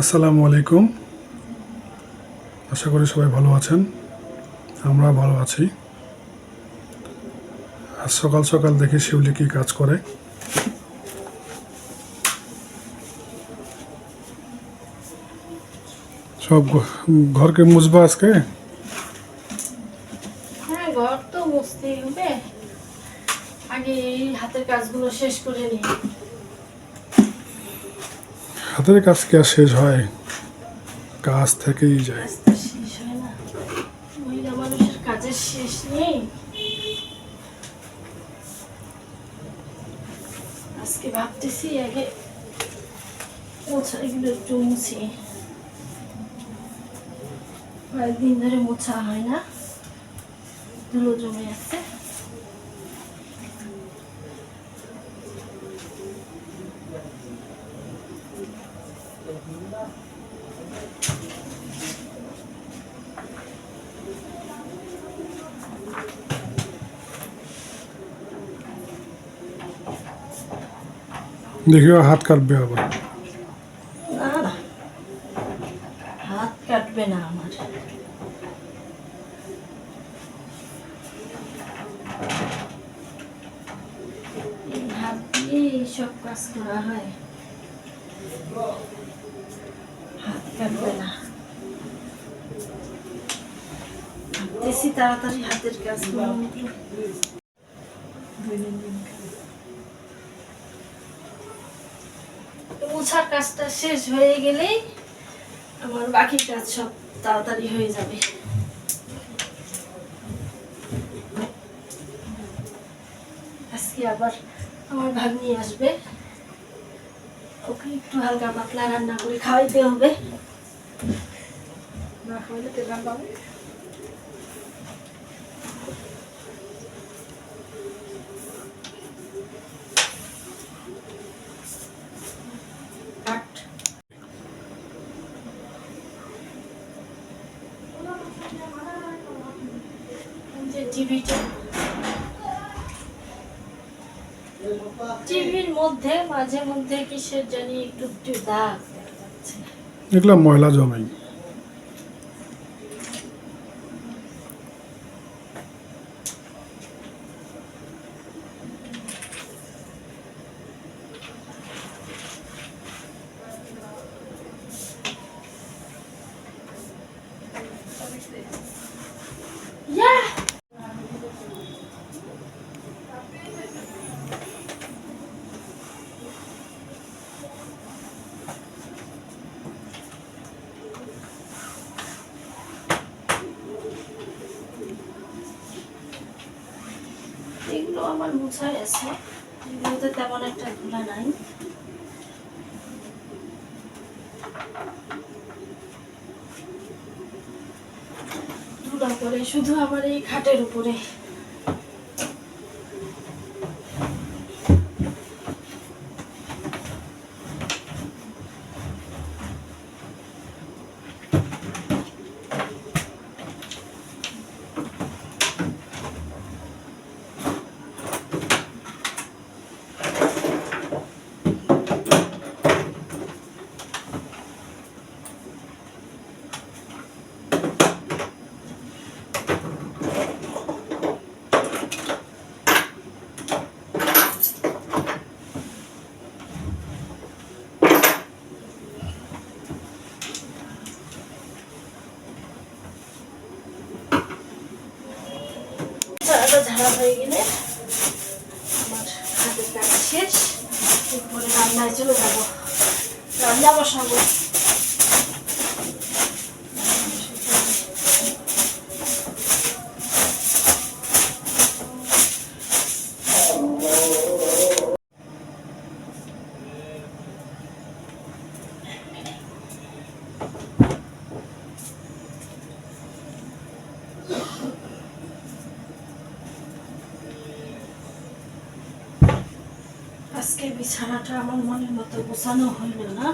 আসসালামু আলাইকুম। আশা করি সবাই ভালো আছেন। আমরা ভালো আছি। আজ সকাল সকাল দেখি শিউলি কি কাজ করে। সব ঘরকে মুছবা আজকে? হ্যাঁ ঘর আগে এই হাতের কাজগুলো শেষ করে নিই। হাতের কাজ কি আর শেষ হয়? কাজ থেকেই যায়। কাজের শেষ নেই। আজকে ভাবতেছি আগে মোছা এগুলো একটু মুছি। কয়েকদিন ধরে মোছা হয় না। ধুলো জমে আছে। দেখিও হাত কাটবে আবার না না হাত কাটবে না আমার এই হাত দিয়ে সব কাজ করা হয় হাত কাটবে না ভাবতেছি তাড়াতাড়ি হাতের কাজ মোছার কাজটা শেষ হয়ে গেলেই আমার বাকি কাজ সব তাড়াতাড়ি হয়ে যাবে। আজকে আবার আমার ভাগ্নি আসবে। ওকে একটু হালকা পাতলা রান্না করে খাওয়াইতে হবে। না খাওয়াইলে রান্না হবে কাট যে টিভিটা টিভির মধ্যে মাঝে মধ্যে কিসের জানি একটু একটু দাগ এগুলো ময়লা জমাই। ইয়া এগুলো আমার মুছাই আছে এগুলোতে তেমন একটা ধুলা নাই। ধুলা করে শুধু আমার এই খাটের উপরে। ঝাড়াটা ঝাড়া হয়ে গেলে আমার হাতের কাজ শেষ। এরপরে রান্নায় চলে যাব। রান্না বসাবো। আজকে বিছানাটা আমার মনের মতো গোছানো হইল না।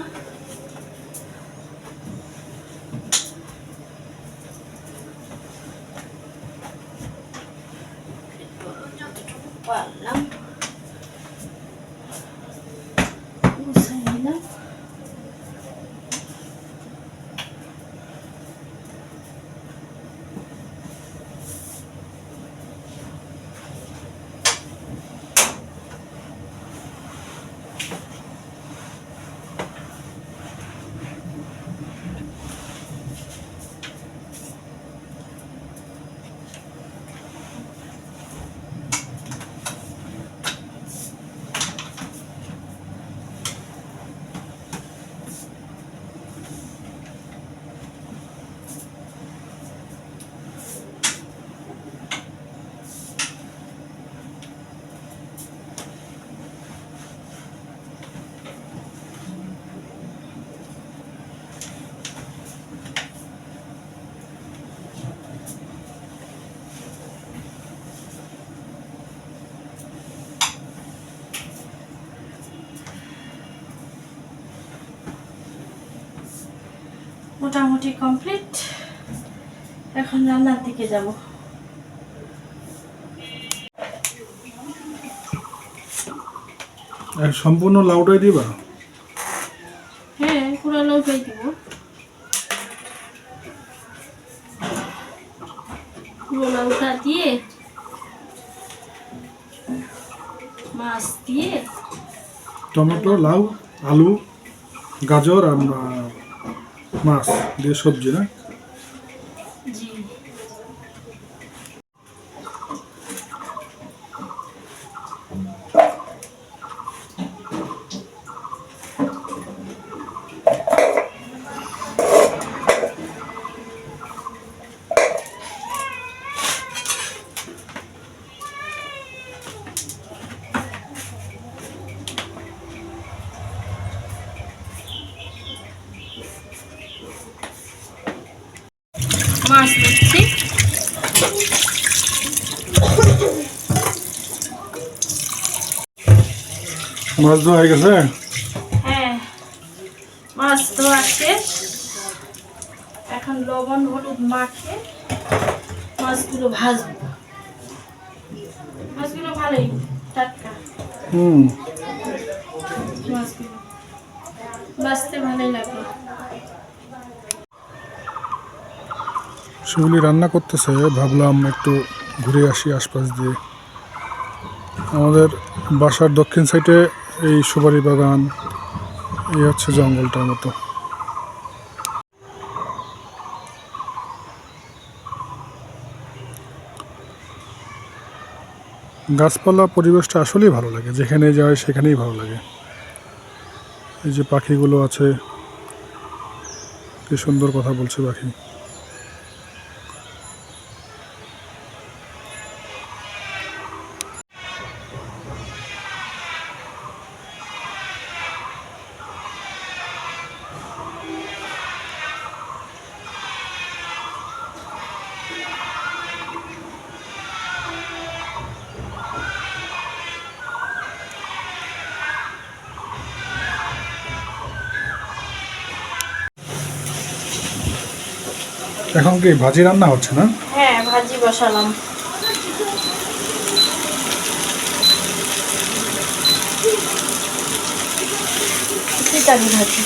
মোটামুটি কমপ্লিট এখন রান্নার দিকে যাব। আর সম্পূর্ণ লাউটাই দিবা? হ্যাঁ পুরো লৌকাই দিব। পুরো লৌকা দিয়ে মাছ দিয়ে টমেটো লাউ আলু গাজর আর মাছ দিয়ে সবজি না? মাছ দিচ্ছি। মাছ ধোয়া হয়ে গেছে? হ্যাঁ মাছ ধোয়া শেষ। এখন লবণ হলুদ মাখে মাছগুলো ভাজবো। মাছগুলো ভালোই টাটকা। হুম। মাছগুলো বাঁচতে ভালোই লাগে শিউলি রান্না করতেছে, ভাবলাম একটু ঘুরে আসি আশপাশ দিয়ে। আমাদের বাসার দক্ষিণ সাইডে এই সুপারি বাগান, এই হচ্ছে জঙ্গলটার মতো। গাছপালা পরিবেশটা আসলেই ভালো লাগে, যেখানে যায় সেখানেই ভালো লাগে। এই যে পাখিগুলো আছে, কি সুন্দর কথা বলছে পাখি। এখন কি ভাজি রান্না হচ্ছে না? হ্যাঁ ভাজি বসালাম। খিতারি ভাজি।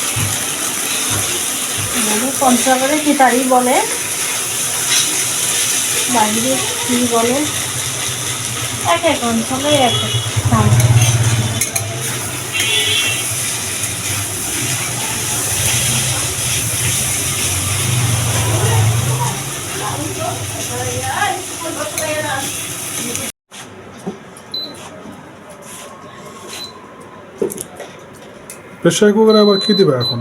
পঞ্চগড়ে খিতারি বলে। বাইরে কি বলে? এক এক অঞ্চলে এক এক। নাম। প্রেশার কুকারে আবার কি দিবে এখন?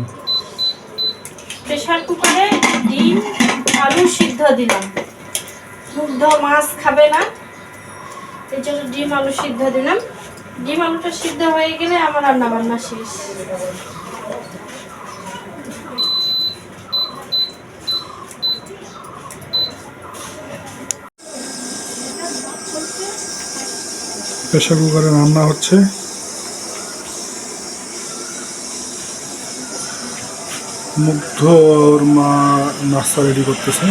প্রেশার কুকারে ডিম আলু সিদ্ধ দিলাম। মুগ্ধ মাছ খাবে না। এই জন্য ডিম আলু সিদ্ধ দিলাম। ডিম আলুটা সিদ্ধ হয়ে গেলে আমার রান্না বান্না শেষ। প্রেশার কুকারে রান্না হচ্ছে। মুগ্ধ ওর মা নাস্তা রেডি করতেছে।